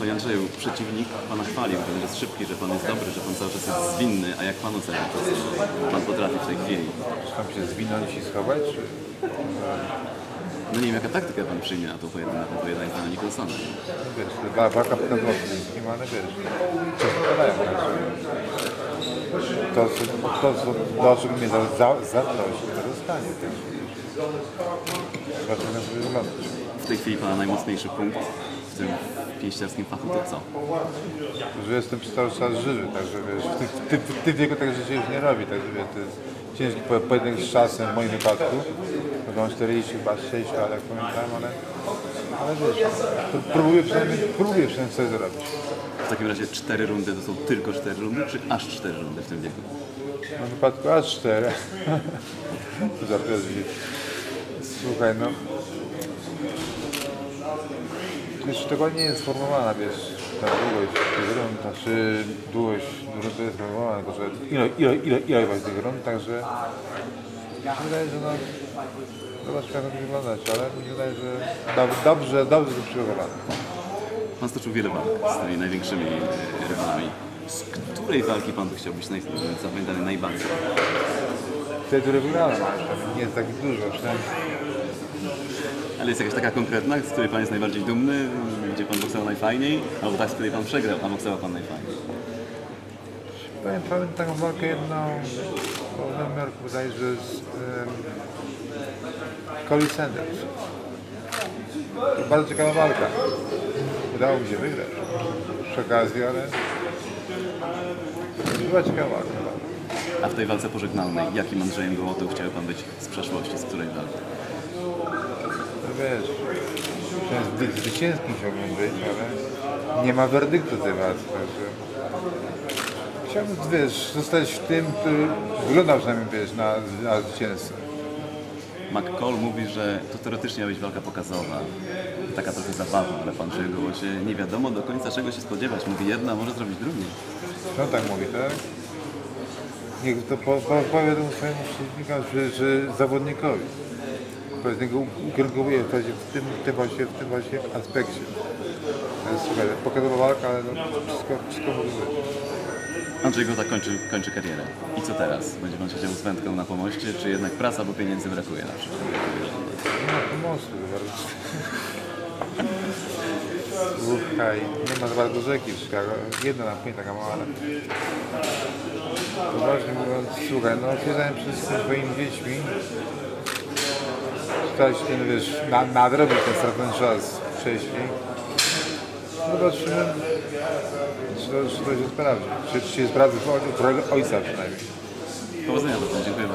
Panie Andrzeju, przeciwnik Pana chwalił, że jest szybki, że Pan jest dobry, że Pan cały czas jest zwinny, a jak Pan ocenia to, co Pan potrafi w tej chwili? Tam się zwinąć i schować? Czy... No nie wiem, jaka taktykę Pan przyjmie na to pojedynek, na to pojedynek Pana Nicholsona. No wiesz, to wa- walka na z nim, ale wiesz, co składają. To, co, to, co, do czego mnie za, za, zaprosi, to dostanie. Tak? Zobaczymy, to wygląda. W tej chwili Pana najmocniejszy punkt tym pięściarskim fachu to co? Że jestem cały czas żywy, także wiesz, w tym, w tym, w tym wieku tak życie już nie robi, także wiesz, to jest ciężki po- pojedynek z czasem w moim wypadku. Bo mam 40 chyba 6, ale jak pamiętam, ale, ale wiesz, pró- próbuję przynajmniej, próbuję przynajmniej coś zrobić. W takim razie cztery rundy to są tylko cztery rundy, czy aż cztery rundy w tym wieku? W moim wypadku aż 4. Zapewne. Słuchaj, no. Jeszcze dokładnie nie jest sformułowana, wiesz, ta długość tych rund, znaczy długość rundy jest sformułowana, tylko że ile, ile, ile, ile właśnie tych rund, także mi się wydaje, że no, zobaczmy jak to będzie wyglądać, ale mi się wydaje, że dob- dobrze, dobrze to przygotowane. Pan stoczył wiele walk z tymi największymi e, rywalami. Z której walki Pan by chciał być naj, zapamiętany najbardziej? Te, które wygrałem, nie jest takich dużo, przynajmniej Ale jest jakaś taka konkretna, z której Pan jest najbardziej dumny, gdzie Pan boksował najfajniej, albo tak, z której Pan przegrał, a boksował Pan najfajniej? Pamiętam taką walkę jedną w Nowym Jorku, wydaje się, że z um, Colin Sanders. To bardzo ciekawa walka. Udało mi się wygrać przy okazji, ale była ciekawa walka. A w tej walce pożegnalnej, jakim Andrzejem Gołotą chciałby Pan być z przeszłości, z której walki? Wiesz, chciałem zwy- zwycięskim chciałbym być, ale nie ma werdyktu tej walki, także chciałbym, wiesz, zostać w tym, który wyglądał przynajmniej, wiesz, na, na zwycięzcę. McCall mówi, że to teoretycznie ma być walka pokazowa. Taka trochę zabawa, ale pan Andrzeju Gołocie nie wiadomo do końca czego się spodziewać. Mówi jedna, może zrobić drugie. No tak mówi, tak? Niech to po, po, powie temu swojemu przeciwnikowi, czy, czy zawodnikowi. Powiedz, niego ukierunkowuje w, razie w, tym, w, tym właśnie, w tym właśnie aspekcie. To jest, Słuchaj, pokazowa walka, ale no, wszystko, wszystko może być. Andrzej Gołota kończy, kończy karierę. I co teraz? Będzie pan siedział z wędką na pomoście, czy jednak praca, bo pieniędzy brakuje na przykład? Nie ma pomocy za bardzo. Słuchaj, nie ma za bardzo rzeki w Chicago. Jedna napłynie taka mała, ale... Poważnie mówiąc, słuchaj, no siedzałem przed swoimi dziećmi. Się, no wiesz, na, nadrobić ten stracony czas wcześniej. Zobaczymy, czy to, czy to się sprawdzi. Czy, czy się sprawdzi w ojca przynajmniej. Powodzenia bardzo, dziękuję.